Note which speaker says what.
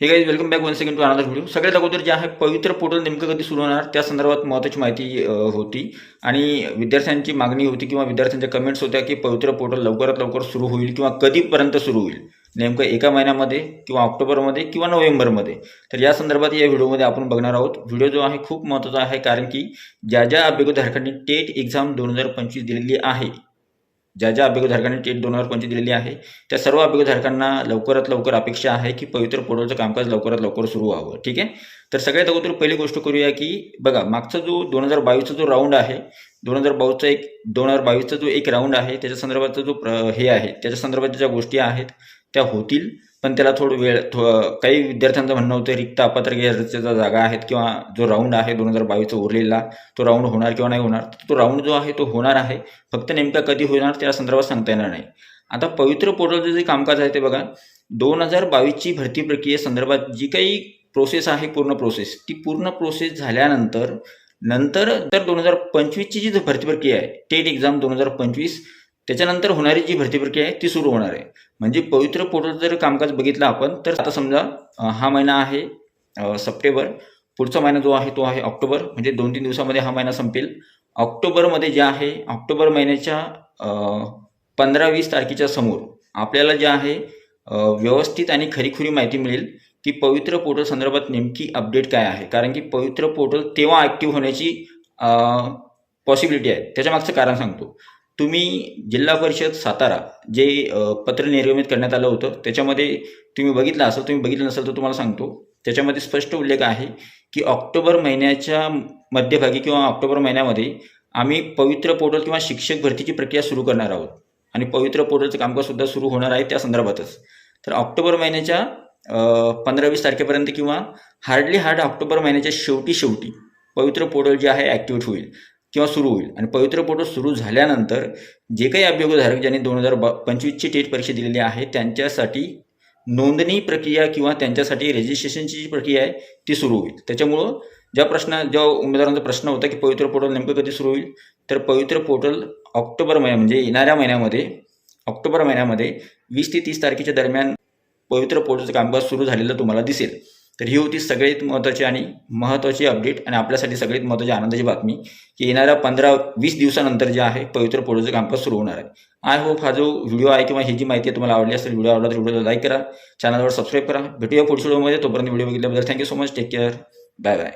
Speaker 1: Hey guys welcome back one second to another video सगळ्यात अगोदर जे आहे पवित्र पोर्टल नेमकं कधी सुरू होणार त्या संदर्भात महत्त्वाची माहिती होती. आणि विद्यार्थ्यांची मागणी होती किंवा विद्यार्थ्यांच्या कमेंट्स होत्या की पवित्र पोर्टल लवकरात लवकर सुरू होईल किंवा कधीपर्यंत सुरू होईल. नेमकं एका महिन्यामध्ये किंवा ऑक्टोबरमध्ये किंवा नोव्हेंबरमध्ये. तर या संदर्भात या व्हिडिओमध्ये आपण बघणार आहोत. व्हिडिओ जो आहे खूप महत्त्वाचा आहे कारण की ज्या ज्या अभ्यर्थ्यांनी टेट एक्झाम दोन हजार पंचवीस दिलेली आहे ज्या ज्या अभ्यर्थ्यांनी टेट दोन हजार पंचवीस दिलेली आहे त्या सर्व अभ्यर्थ्यांना लवकरात लवकर अपेक्षा आहे की पवित्र पोर्टलचं कामकाज लवकरात लवकर सुरू व्हावं ठीक आहे? तर सगळ्यात अगोदर पहिली गोष्ट करूया की बघा मागचा जो दोन हजार बावीसचा जो राऊंड आहे दोन हजार बावीसचा एक दोन हजार बावीसचा जो एक राऊंड आहे त्याच्या संदर्भातचा जो प्र- हे आहे त्याच्या संदर्भात ज्या गोष्टी आहेत त्या होतील. पण त्याला थोडं वेळ थो काही विद्यार्थ्यांचं म्हणणं होतं रिक्त अपात्र गैरहजरीच्या जागा आहेत किंवा जो राऊंड आहे दोन हजार बावीसचा उरलेला तो राऊंड होणार किंवा नाही होणार तो राऊंड जो आहे तो होणार आहे. फक्त नेमका कधी होणार त्या संदर्भात सांगता येणार नाही. आता पवित्र पोर्टलचं जे कामकाज आहे ते बघा दोन हजार बावीसची भरती प्रक्रिये संदर्भात जी काही प्रोसेस आहे पूर्ण प्रोसेस ती पूर्ण प्रोसेस झाल्यानंतर नंतर तर दोन हजार पंचवीसची जी भरती प्रक्रिया आहे टेट एक्झाम दोन हजार पंचवीस त्याच्यानंतर होणारी जी भरती प्रक्रिया आहे ती सुरू होणार आहे. म्हणजे पवित्र पोर्टल जर कामकाज बघितलं आपण तर आता समजा हा महिना आहे सप्टेंबर. पुढचा महिना जो आहे तो आहे ऑक्टोबर. म्हणजे दोन तीन दिवसामध्ये हा महिना संपेल. ऑक्टोबरमध्ये जे आहे ऑक्टोबर महिन्याच्या पंधरा वीस तारखेच्या समोर आपल्याला जे आहे व्यवस्थित आणि खरीखुरी माहिती मिळेल की पवित्र पोर्टल संदर्भात नेमकी अपडेट काय आहे. कारण की पवित्र पोर्टल तेव्हा ॲक्टिव्ह होण्याची पॉसिबिलिटी आहे. त्याच्या मागचं कारण सांगतो. तुम्ही जिल्हा परिषद सातारा जे पत्र निर्गमित करण्यात आलं होतं त्याच्यामध्ये तुम्ही बघितलं असं तुम्ही बघितलं नसेल तर तुम्हाला सांगतो. त्याच्यामध्ये स्पष्ट उल्लेख आहे की ऑक्टोबर महिन्याच्या मध्यभागी किंवा ऑक्टोबर महिन्यामध्ये आम्ही पवित्र पोर्टल किंवा शिक्षक भरतीची प्रक्रिया सुरू करणार आहोत. आणि पवित्र पोर्टलचं कामकाजसुद्धा सुरू होणार आहे त्या संदर्भातच. तर ऑक्टोबर महिन्याच्या पंधरा वीस तारखेपर्यंत किंवा हार्डली हार्ड ऑक्टोबर महिन्याच्या शेवटी शेवटी पवित्र पोर्टल जे आहे ॲक्टिवेट होईल. किंवा सुरू होईल. आणि पवित्र पोर्टल सुरू झाल्यानंतर जे काही अभियोगधारक ज्यांनी दोन हजार ब पंचवीसची टेट परीक्षा दिलेली आहे त्यांच्यासाठी नोंदणी प्रक्रिया किंवा त्यांच्यासाठी रजिस्ट्रेशनची जी प्रक्रिया आहे ती सुरू होईल. त्याच्यामुळं ज्या प्रश्न ज्या उमेदवारांचा प्रश्न होता की पवित्र पोर्टल नेमकं कधी सुरू होईल तर पवित्र पोर्टल ऑक्टोबर महिन्या म्हणजे येणाऱ्या महिन्यामध्ये ऑक्टोबर महिन्यामध्ये वीस ते तीस तारखेच्या दरम्यान पवित्र पोर्टलचं कामकाज सुरू झालेलं तुम्हाला दिसेल. तर ही होती सगळ्यात महत्त्वाची आणि महत्त्वाची अपडेट आणि आपल्यासाठी सगळ्यात महत्त्वाची आनंदाची बातमी की येणाऱ्या पंधरा वीस दिवसानंतर जे आहे पवित्र पोर्टलचं कामकाज सुरू होणार आहे. आय होप हा जो व्हिडिओ आहे किंवा ही जी माहिती आहे तुम्हाला आवडली असेल व्हिडिओ आवडला तर व्हिडिओला लाईक करा. चॅनलवर सबस्क्राईब करा. भेटूया पुढच्या व्हिडिओमध्ये तोपर्यंत video बघितल्याबद्दल thank you so much take care bye bye